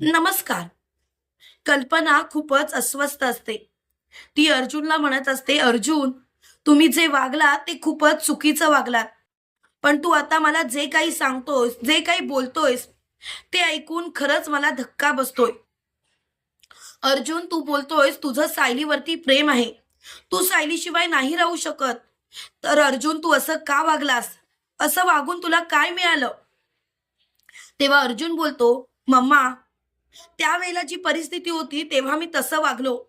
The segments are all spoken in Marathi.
नमस्कार. कल्पना खूपच अस्वस्थ असते. ती अर्जुनला म्हणत असते अर्जुन तुम्ही जे वागला ते खूपच चुकीचं वागलात पण तू आता मला जे काही सांगतोयस जे काही बोलतोयस ते ऐकून खरंच मला धक्का बसतोय. अर्जुन तू बोलतोयस तुझं सायलीवरती प्रेम आहे. तू सायलीशिवाय नाही राहू शकत. तर अर्जुन तू असं का वागलास? असं वागून तुला काय मिळालं? तेव्हा अर्जुन बोलतो मम्मा त्यावेळेला जी परिस्थिती होती तेव्हा मी तसं वागलो.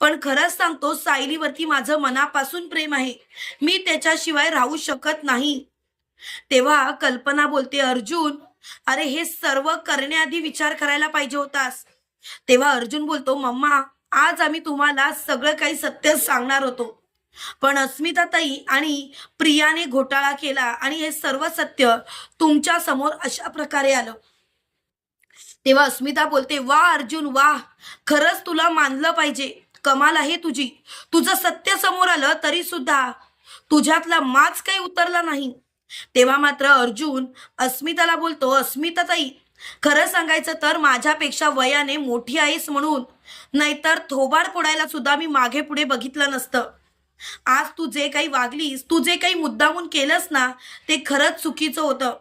पण खरंच सांगतो सायलीवरती माझं मनापासून प्रेम आहे. मी त्याच्याशिवाय राहू शकत नाही. तेव्हा कल्पना बोलते अर्जुन अरे हे सर्व करण्याआधी विचार करायला पाहिजे होतास. तेव्हा अर्जुन बोलतो मम्मा आज आम्ही तुम्हाला सगळं काही सत्य सांगणार होतो. पण अस्मिताताई आणि प्रियाने घोटाळा केला आणि हे सर्व सत्य तुमच्यासमोर अशा प्रकारे आलं. तेव्हा अस्मिता बोलते वा अर्जुन वा खरंच तुला मानलं पाहिजे. कमाल आहे तुझी. तुझं सत्य समोर आलं तरी सुद्धा तुझ्यातला माच काही उतरला नाही. तेव्हा मात्र अर्जुन अस्मिताला बोलतो अस्मिता ताई खरं सांगायचं तर माझ्यापेक्षा वयाने मोठी आहेस म्हणून. नाहीतर थोबाड फोडायला सुद्धा मी मागे पुढे बघितलं नसतं. आज तू जे काही वागलीस तू जे काही मुद्दामून केलंस ना ते खरंच चुकीचं होतं.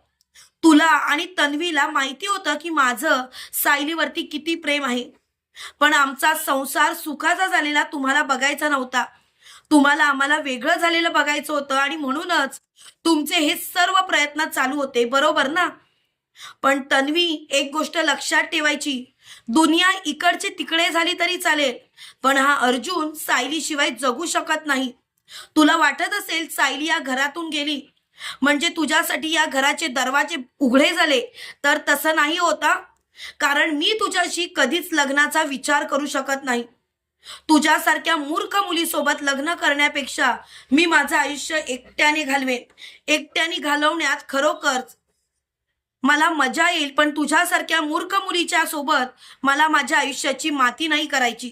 तुला आणि तन्वीला माहिती होतं की माझं सायलीवरती किती प्रेम आहे. पण आमचा संसार सुखाचा झालेला तुम्हाला बघायचा नव्हता. तुम्हाला आम्हाला वेगळं झालेलं बघायचं होतं आणि म्हणूनच तुमचे हे सर्व प्रयत्न चालू होते बरोबर ना? पण तन्वी एक गोष्ट लक्षात ठेवायची. दुनिया इकडची तिकडे झाली तरी चालेल पण हा अर्जुन सायलीशिवाय जगू शकत नाही. तुला वाटत असेल सायली या घरातून गेली म्हणजे तुझ्यासाठी या घराचे दरवाजे उघडे झाले तर तसं नाही होता. कारण मी तुझ्याशी कधीच लग्नाचा विचार करू शकत नाही. तुझ्यासारख्या मूर्ख मुलीसोबत लग्न करण्यापेक्षा मी माझं आयुष्य एकट्याने घालवेन. एकट्याने घालवण्यात खरोखरच मला मजा येईल पण तुझ्यासारख्या मूर्ख मुलीच्या सोबत मला माझ्या आयुष्याची माती नाही करायची.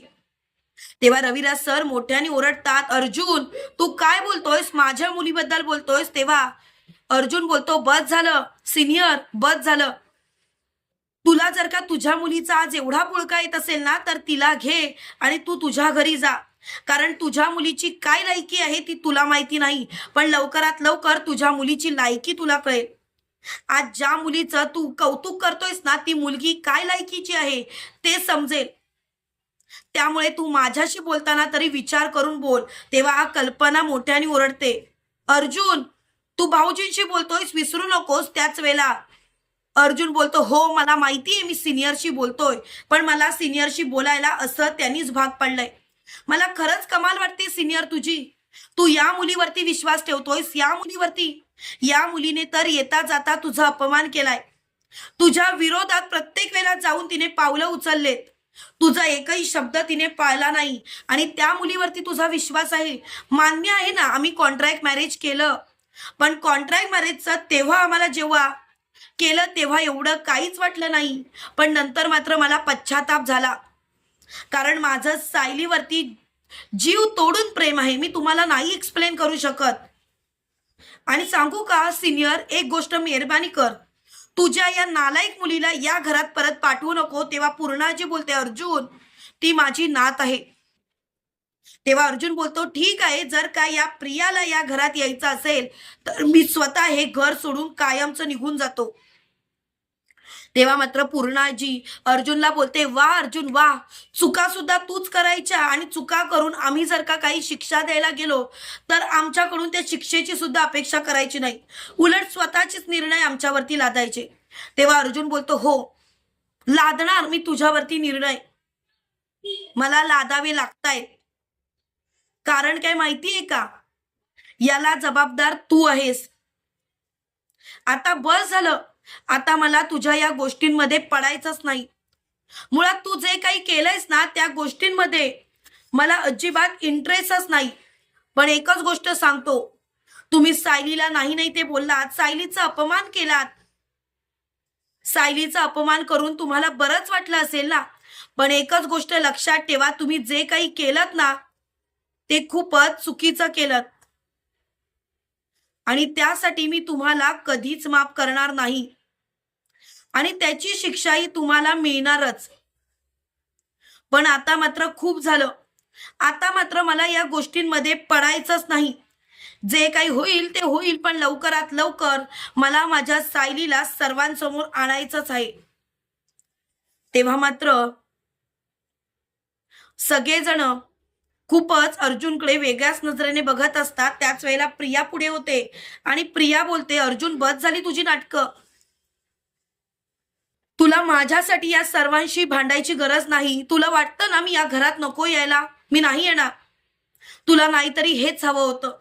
तेव्हा रविराज सर मोठ्याने ओरडतात अर्जुन तू काय बोलतोयस? माझ्या मुलीबद्दल बोलतोयस? तेव्हा अर्जुन बोलतो बस झालं सिनियर बस झालं. तुला जर का तुझ्या मुलीचा आज एवढा पुळका येत असेल ना तर तिला घे आणि तू तुझ्या घरी जा. कारण तुझ्या मुलीची काय लायकी आहे ती तुला माहिती नाही पण लवकरात लवकर तुझ्या मुलीची लायकी तुला कळेल. आज ज्या मुलीचं तू कौतुक करतोयस ना ती मुलगी काय लायकीची आहे ते समजेल. त्यामुळे तू माझ्याशी बोलताना तरी विचार करून बोल. तेव्हा कल्पना मोठ्याने ओरडते. अर्जुन तू भाऊजींशी बोलतोयस विसरू नकोस त्याच वेळेला. अर्जुन बोलतो हो मला माहिती आहे मी सिनियरशी बोलतोय पण मला सिनियरशी बोलायला असं त्यांनीच भाग पडलंय. मला खरंच कमाल वाटते सिनियर तुझी. तू या मुलीवरती विश्वास ठेवतोयस या मुलीवरती. या मुलीने तर येता जाता तुझा अपमान केलाय. तुझ्या विरोधात प्रत्येक वेळेला जाऊन तिने पावलं उचललेत. तुझा एकही शब्द तिने पाळला नाही. आणि त्या मुलीवरती तुझा विश्वास आहे. मान्य आहे ना आम्ही कॉन्ट्रॅक्ट मॅरेज केलं. पण कॉन्ट्रॅक्ट मॅरेजचं तेव्हा आम्हाला जेव्हा केलं तेव्हा एवढं काहीच वाटलं नाही. पण नंतर मात्र मला पश्चाताप झाला. कारण माझं सायलीवरती जीव तोडून प्रेम आहे. मी तुम्हाला नाही एक्सप्लेन करू शकत. आणि सांगू का सिनियर एक गोष्ट मेहरबानी कर. तुझ्या या नालायक मुलीला या घरात परत पाठवू नको तेव्हा पूर्णाजी बोलते अर्जुन ती माझी नात आहे. तेव्हा अर्जुन बोलतो ठीक आहे जर का या प्रियाला या घरात यायचं असेल तर मी स्वतः हे घर सोडून कायमचं निघून जातो. तेव्हा मात्र पूर्णाजी अर्जुनला बोलते वा अर्जुन वा चुका सुद्धा तूच करायच्या आणि चुका करून आम्ही जर का काही शिक्षा द्यायला गेलो तर आमच्याकडून त्या शिक्षेची सुद्धा अपेक्षा करायची नाही. उलट स्वतःचेच निर्णय आमच्यावरती लादायचे. तेव्हा अर्जुन बोलतो हो लादणार मी तुझ्यावरती निर्णय. मला लादावे लागतायत. कारण काय माहितीये का? याला जबाबदार तू आहेस. आता बस झालं. आता मला तुझ्या या गोष्टींमध्ये पडायचंच नाही. मुळात तू जे काही केलंयस ना त्या गोष्टींमध्ये मला अजिबात इंटरेस्टच नाही. पण एकच गोष्ट सांगतो. तुम्ही सायलीला नाही नाही ते बोललात सायलीचा अपमान केलात. सायलीचा अपमान करून तुम्हाला बरंच वाटलं असेल ना? पण एकच गोष्ट लक्षात ठेवा तुम्ही जे काही केलं ना ते खूपच चुकीचं केलं आणि त्यासाठी मी तुम्हाला कधीच माफ करणार नाही. आणि त्याची शिक्षाही तुम्हाला मिळणारच. पण आता मात्र खूप झालं. आता मात्र मला या गोष्टींमध्ये पडायचंच नाही. जे काही होईल ते होईल पण लवकरात लवकर मला माझ्या सायलीला सर्वांसमोर आणायचंच आहे. तेव्हा मात्र सगळेजण खूपच अर्जुनकडे वेगळ्याच नजरेने बघत असतात. त्याच वेळेला प्रिया पुढे होते आणि प्रिया बोलते अर्जुन बस झाली तुझी नाटकं. तुला माझ्यासाठी या सर्वांशी भांडायची गरज नाही. तुला वाटतं ना मी या घरात नको यायला? मी नाही येणार. तुला नाहीतरी हेच हवं होतं.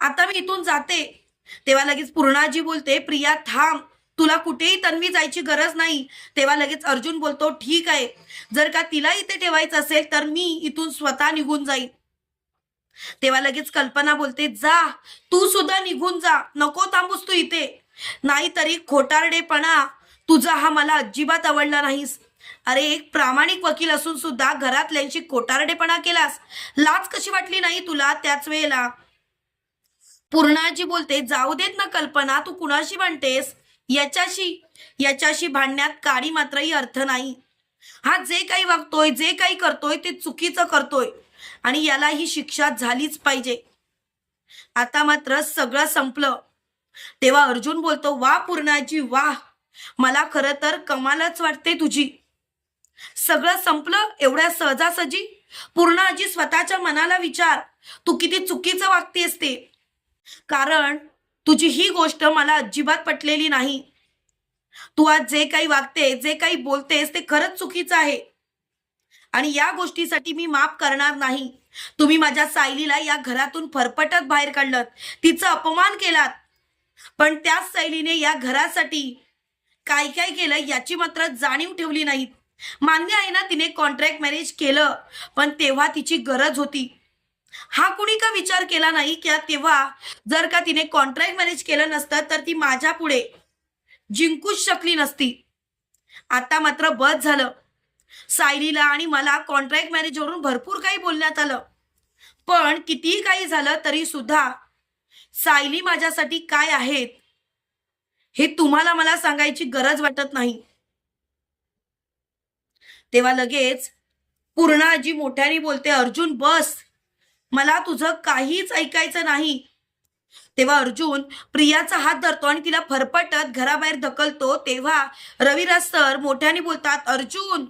आता मी इथून जाते. तेव्हा लगेच पूर्णाजी बोलते प्रिया थांब. तुला कुठेही तन्वी जायची गरज नाही. तेव्हा लगेच अर्जुन बोलतो ठीक आहे. जर का तिला इथे ठेवायचं असेल तर मी इथून स्वतः निघून जाईन. तेव्हा लगेच कल्पना बोलते जा. तू सुद्धा निघून जा. नको थांबूस तू इथे. नाहीतरी खोटारडेपणा तुझा हा मला अजिबात आवडला नाहीस. अरे एक प्रामाणिक वकील असून सुद्धा घरातल्यांशी कोटारडेपणा केलास. लाच कशी वाटली नाही तुला त्याच वेळेला? पूर्णाजी बोलते जाऊ देत ना कल्पना तू कुणाशी भांडतेस? याच्याशी याच्याशी भांडण्यात काडी मात्रही अर्थ नाही. हा जे काही वागतोय जे काही करतोय ते चुकीचं करतोय. आणि याला ही शिक्षा झालीच पाहिजे. आता मात्र सगळं संपलं. तेव्हा अर्जुन बोलतो वा पूर्णाजी वा मला खरं तर कमालच वाटते तुझी. सगळं संपलं एवढ्या सहजासहजी. पूर्ण आजी स्वतःच्या मनाला विचार तू किती चुकीचं वागतेस ते. कारण तुझी ही गोष्ट मला अजिबात पटलेली नाही. तू आज जे काही वागते जे काही बोलतेस ते खरंच चुकीचं आहे. आणि या गोष्टीसाठी मी माफ करणार नाही. तुम्ही माझ्या सायलीला या घरातून फरफटत बाहेर काढलं तिचा अपमान केलात. पण त्याच सायलीने या घरासाठी काय काय केलं याची मात्र जाणीव ठेवली नाहीत. मान्य आहे ना तिने कॉन्ट्रॅक्ट मॅरेज केलं पण तेव्हा तिची गरज होती. हा कुणी का विचार केला नाही की तेव्हा जर का तिने कॉन्ट्रॅक्ट मॅरेज केलं नसतं तर ती माझ्या पुढे जिंकूच शकली नसती. आता मात्र बस झालं. सायलीला आणि मला कॉन्ट्रॅक्ट मॅरेजवरून भरपूर काही बोलण्यात आलं. पण कितीही काही झालं तरी सुद्धा सायली माझ्यासाठी काय आहेत? हे तुम्हाला मला सांगायची गरज वाटत नाही. तेव्हा लगेच पूर्णाजी मोठ्याने बोलते अर्जुन बस. मला तुझं काहीच ऐकायचं नाही. तेव्हा अर्जुन प्रियाचा हात धरतो आणि तिला फरफटत घराबाहेर ढकलतो. तेव्हा रविराज सर मोठ्याने बोलतात अर्जुन.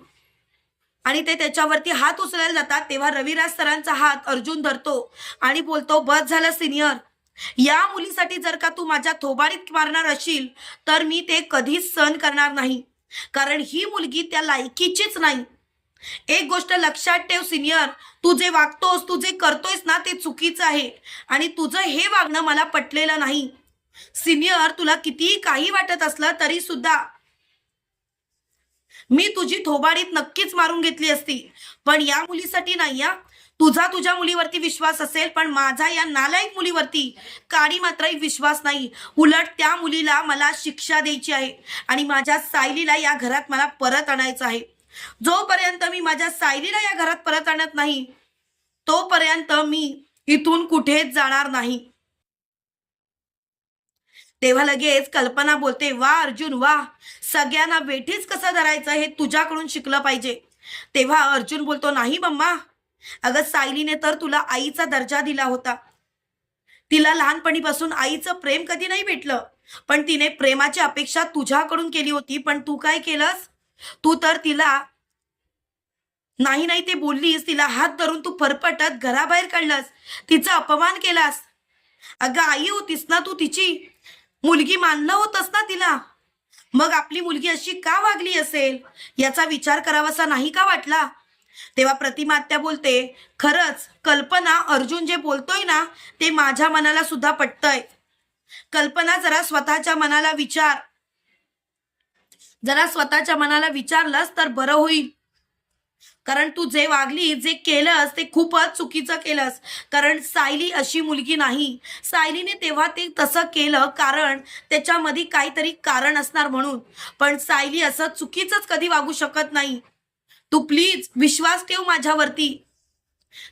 आणि ते त्याच्यावरती हात उचलायला जातात. तेव्हा रविराज सरांचा हात अर्जुन धरतो आणि बोलतो बस झालं सिनियर. या मुलीसाठी जर का तू माझ्या थोबाडीत मारणार असशील तर मी ते कधीच सहन करणार नाही. कारण ही मुलगी त्या लायकीचीच नाही. एक गोष्ट लक्षात ठेव सिनियर. तू जे वागतोस तू जे करतोयस ना ते चुकीचं आहे. आणि तुझं हे वागणं मला पटलेलं नाही. सिनियर तुला कितीही काही वाटत असलं तरी सुद्धा मी तुझी थोबाडीत नक्कीच मारून घेतली असती. पण या मुलीसाठी नाही या तुझा तुझ्या मुलीवरती विश्वास असेल पण माझा या नालायक मुलीवरती काडी मात्रही विश्वास नाही. उलट त्या मुलीला मला शिक्षा द्यायची आहे आणि माझ्या सायलीला या घरात मला परत आणायचं आहे. जोपर्यंत मी माझ्या सायलीला या घरात परत आणत नाही तोपर्यंत मी इथून कुठेच जाणार नाही. तेव्हा लगेच कल्पना बोलते वा अर्जुन वा सगळ्यांना वेठीच कसं धरायचं हे तुझ्याकडून शिकलं पाहिजे. तेव्हा अर्जुन बोलतो नाही मम्मा अगं सायलीने तर तुला आईचा दर्जा दिला होता. तिला लहानपणीपासून आईचं प्रेम कधी नाही भेटलं. पण तिने प्रेमाची अपेक्षा तुझ्याकडून केली होती पण तू काय केलंस? तू तर तिला नाही नाही ते बोललीस तिला हात धरून तू फरफटत घराबाहेर काढलंस. तिचा अपमान केलास. अगं आई होतीस ना तू तिची? मुलगी मानलं होतस ना तिला? मग आपली मुलगी अशी का वागली असेल? याचा विचार करावासा नाही का वाटला? तेव्हा प्रतिमा आत्या बोलते खरंच कल्पना अर्जुन जे बोलतोय ना ते माझ्या मनाला सुद्धा पटतंय. कल्पना जरा स्वतःच्या मनाला विचार. जरा स्वतःच्या मनाला विचारलंस तर बरं होईल. कारण तू जे वागली जे केलंस ते खूपच चुकीचं केलंस. कारण सायली अशी मुलगी नाही. सायलीने तेव्हा ते तसं केलं कारण त्याच्यामध्ये काहीतरी कारण असणार म्हणून. पण सायली असं चुकीचंच कधी वागू शकत नाही. तू प्लीज विश्वास ठेव माझ्यावरती.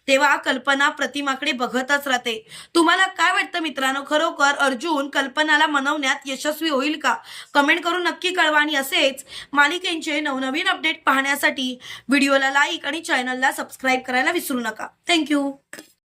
तेव्हा कल्पना प्रतिमाकडे बघतच राहते. तुम्हाला काय वाटतं मित्रांनो? खरोखर अर्जुन कल्पनाला मनवण्यात यशस्वी होईल का? कमेंट करून नक्की कळवा. आणि असेच मालिकेंचे नवनवीन अपडेट पाहण्यासाठी व्हिडिओला लाईक आणि चॅनलला सबस्क्राईब करायला विसरू नका. थँक्यू